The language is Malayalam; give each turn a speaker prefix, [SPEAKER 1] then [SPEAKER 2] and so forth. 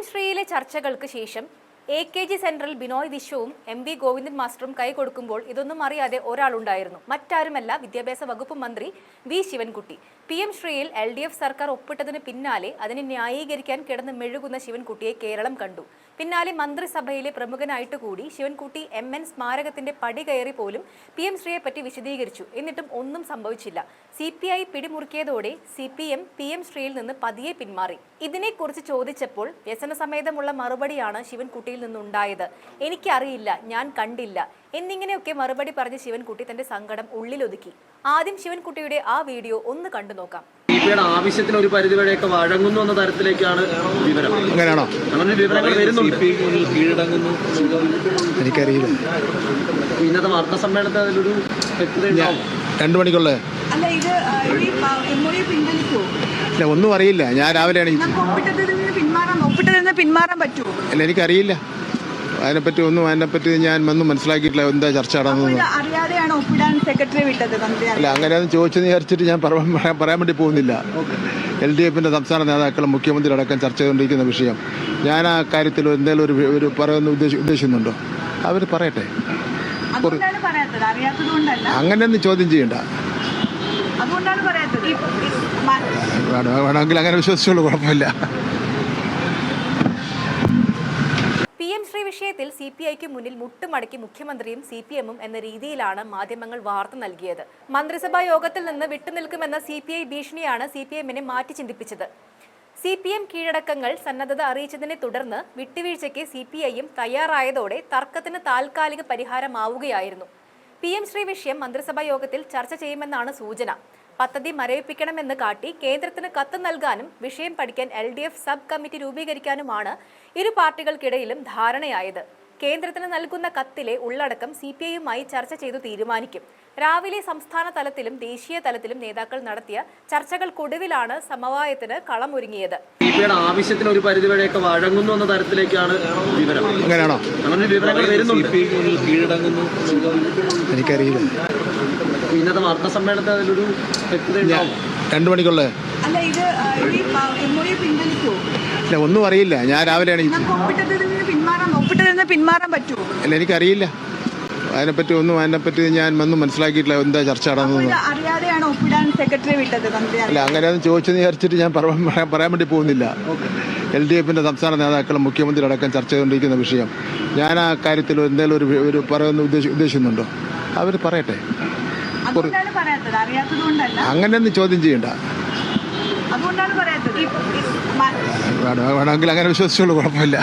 [SPEAKER 1] എം ശ്രീയിലെ ചർച്ചകൾക്ക് ശേഷം A K G central Binoy വിശ്വവും M V Govindan മാസ്റ്ററും കൈകൊടുക്കുമ്പോൾ ഇതൊന്നും അറിയാതെ ഒരാളുണ്ടായിരുന്നു. മറ്റാരുമല്ല വിദ്യാഭ്യാസ വകുപ്പ് മന്ത്രി വി ശിവൻകുട്ടി. പി എം ശ്രീയിൽ എൽ ഡി എഫ് സർക്കാർ ഒപ്പിട്ടതിന് പിന്നാലെ അതിനെ ന്യായീകരിക്കാൻ കിടന്ന് മെഴുകുന്ന ശിവൻകുട്ടിയെ കേരളം കണ്ടു. പിന്നാലെ മന്ത്രിസഭയിലെ പ്രമുഖനായിട്ട് കൂടി ശിവൻകുട്ടി എം എൻ സ്മാരകത്തിന്റെ പടി കയറി പോലും പി എം ശ്രീയെ പറ്റി വിശദീകരിച്ചു. എന്നിട്ടും ഒന്നും സംഭവിച്ചില്ല. C P I പിടിമുറുക്കിയതോടെ C P M P M ശ്രീയിൽ നിന്ന് പതിയെ പിന്മാറി. ഇതിനെക്കുറിച്ച് ചോദിച്ചപ്പോൾ വ്യസനസമേതമുള്ള മറുപടിയാണ് ശിവൻകുട്ടിയിൽ നിന്നുണ്ടായത്. എനിക്കറിയില്ല ഞാൻ കണ്ടില്ല. എന്നിങ്ങനെയൊക്കെ മറുപടി പറഞ്ഞ് ശിവൻകുട്ടി തന്റെ സങ്കടം ഉള്ളിലൊതുക്കി. ആദ്യം ശിവൻകുട്ടിയുടെ ആ വീഡിയോ ഒന്ന് കണ്ടു നോക്കാം
[SPEAKER 2] സി പി ഐയുടെ ആവശ്യത്തിന് ഒരു പരിധിവരെയൊക്കെ വഴങ്ങുന്നു എന്ന തരത്തിലേക്കാണ് വിവരം.
[SPEAKER 3] അങ്ങനെയാണോ?
[SPEAKER 2] അങ്ങനെ വിവരങ്ങൾ വരുന്നുണ്ട്.
[SPEAKER 4] കീഴടങ്ങുന്നു.
[SPEAKER 3] എനിക്കറിയില്ല.
[SPEAKER 2] ഇന്നത്തെ വാർത്താ സമ്മേളനത്തിൽ അതിലൊരു
[SPEAKER 3] രണ്ടു മണിക്കുള്ള? ഇല്ല ഒന്നും അറിയില്ല. ഞാൻ രാവിലെയാണ്
[SPEAKER 5] പിന്മാറാൻ പറ്റുമോ?
[SPEAKER 3] അല്ല എനിക്കറിയില്ല. അതിനെപ്പറ്റി ഒന്നും അതിനെപ്പറ്റി ഞാൻ ഒന്നും മനസ്സിലാക്കിയിട്ടില്ല എന്താ ചർച്ച നടന്നത്
[SPEAKER 5] അറിയാതെയാണ് ഒപ്പിടാൻ സെക്രട്ടറി വിട്ടത്
[SPEAKER 3] അല്ല അങ്ങനെയൊന്നും ചോദിച്ചെന്ന് വിചാരിച്ചിട്ട് ഞാൻ പറയാൻ വേണ്ടി പോകുന്നില്ല. എൽ ഡി എഫിന്റെ സംസ്ഥാന നേതാക്കളും മുഖ്യമന്ത്രി അടക്കം ചർച്ച ചെയ്തുകൊണ്ടിരിക്കുന്ന വിഷയം. ഞാൻ ആ കാര്യത്തിൽ എന്തെങ്കിലും ഒരു ഒരു പറയുന്ന ഉദ്ദേശിക്കുന്നുണ്ടോ? അവർ പറയട്ടെ. അങ്ങനെയൊന്നും ചോദ്യം ചെയ്യണ്ട. വേണമെങ്കിൽ അങ്ങനെ വിശ്വസിച്ചോളൂ കുഴപ്പമില്ല
[SPEAKER 1] പി എം ശ്രീ വിഷയത്തിൽ സി പി ഐക്ക് മുന്നിൽ മുട്ടുമടക്കി മുഖ്യമന്ത്രിയും സി പി എമ്മും എന്ന രീതിയിലാണ് മാധ്യമങ്ങൾ വാർത്ത നൽകിയത്. മന്ത്രിസഭാ യോഗത്തിൽ നിന്ന് വിട്ടുനിൽക്കുമെന്ന സി പി ഐ ഭീഷണിയാണ് സി പി എമ്മിനെ മാറ്റി ചിന്തിപ്പിച്ചത്. സി പി എം കീഴടക്കങ്ങൾ സന്നദ്ധത അറിയിച്ചതിനെ തുടർന്ന് വിട്ടുവീഴ്ചയ്ക്ക് സി പി ഐയും തയ്യാറായതോടെ തർക്കത്തിന് താൽക്കാലിക പരിഹാരമാവുകയായിരുന്നു. പി എം ശ്രീ വിഷയം മന്ത്രിസഭാ യോഗത്തിൽ ചർച്ച ചെയ്യുമെന്നാണ് സൂചന. പദ്ധതി മരവിപ്പിക്കണമെന്ന് കാട്ടി കേന്ദ്രത്തിന് കത്ത് നൽകാനും വിഷയം പഠിക്കാൻ L D F sub committee രൂപീകരിക്കാനുമാണ് ഇരു പാർട്ടികൾക്കിടയിലും ധാരണയായത്. കേന്ദ്രത്തിന് നൽകുന്ന കത്തിലെ ഉള്ളടക്കം സി പി ഐയുമായി ചർച്ച ചെയ്തു തീരുമാനിക്കും. രാവിലെ സംസ്ഥാന തലത്തിലും ദേശീയ തലത്തിലും നേതാക്കൾ നടത്തിയ ചർച്ചകൾക്കൊടുവിലാണ് സമവായത്തിന് കളമൊരുങ്ങിയത്.
[SPEAKER 2] ആവശ്യത്തിന് ഒരു പരിധിവരെയൊക്കെ വഴങ്ങുന്നു എന്ന തരത്തിലേക്കാണ് വിവരം.
[SPEAKER 3] അങ്ങനെയാണോ?
[SPEAKER 2] അങ്ങനെ വിവരങ്ങൾ വരുന്നുണ്ട്.
[SPEAKER 3] എനിക്കറിയില്ല.
[SPEAKER 2] ഇന്നത്തെ വാർത്താ സമ്മേളനത്തിൽ അതിലൊരു
[SPEAKER 3] രണ്ടു മണിക്കുള്ള?
[SPEAKER 5] അല്ല
[SPEAKER 3] ഒന്നും അറിയില്ല. ഞാൻ
[SPEAKER 5] രാവിലെ അല്ല പിന്മാറാൻ പറ്റുമോ
[SPEAKER 3] എനിക്കറിയില്ല. അതിനെപ്പറ്റി ഒന്നും അതിനെപ്പറ്റി ഞാൻ ഒന്നും മനസ്സിലാക്കിയിട്ടില്ല. എന്താ ചർച്ച നടന്നത് അല്ല അങ്ങനെയൊന്നും ചോദിച്ചെന്ന് വിചാരിച്ചിട്ട് ഞാൻ പറയാൻ വേണ്ടി പോകുന്നില്ല. എൽ ഡി എഫിന്റെ സംസ്ഥാന നേതാക്കളും മുഖ്യമന്ത്രി അടക്കം ചർച്ച ചെയ്തുകൊണ്ടിരിക്കുന്ന വിഷയം. ഞാൻ ആ കാര്യത്തിൽ എന്തെങ്കിലും ഒരു ഒരു പറയുന്ന ഉദ്ദേശിക്കുന്നുണ്ടോ? അവർ പറയട്ടെ. അങ്ങനെയൊന്നും ചോദ്യം ചെയ്യണ്ട. വേണമെങ്കിൽ അങ്ങനെ വിശ്വസിച്ചോളൂ കുഴപ്പമില്ല.